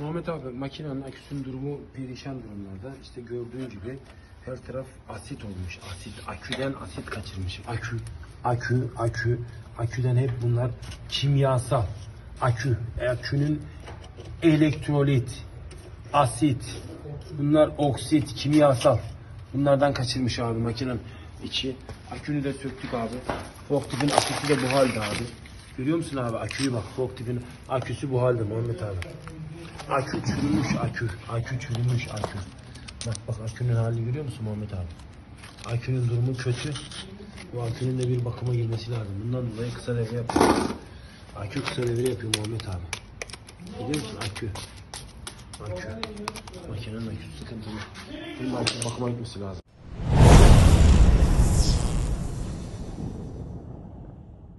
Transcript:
Muhammed abi makinenin aküsünün durumu perişan durumlarda. İşte gördüğün gibi her taraf asit olmuş. Asit, aküden asit kaçırmış. Akü, akü, akü, aküden hep bunlar kimyasal. Akü, akünün elektrolit, asit, bunlar oksit, kimyasal. Bunlardan kaçırmış abi makinenin içi. Akünü de söktük abi. Forktif'in aküsü de bu halde abi. Görüyor musun abi aküyü bak Forktif'in aküsü bu halde Muhammed abi. Akü çürümüş akü. Akü çürümüş akü. Bak bak akünün halini görüyor musun Muhammed abi? Akünün durumu kötü. Bu akünün de bir bakıma girmesi lazım. Bundan dolayı kısa devre yapıyor. Akü kısa devre yapıyor Muhammed abi. Biliyor musun akü? Akü. Makinenin aküsü sıkıntılı. Bunun akü bakıma gitmesi lazım.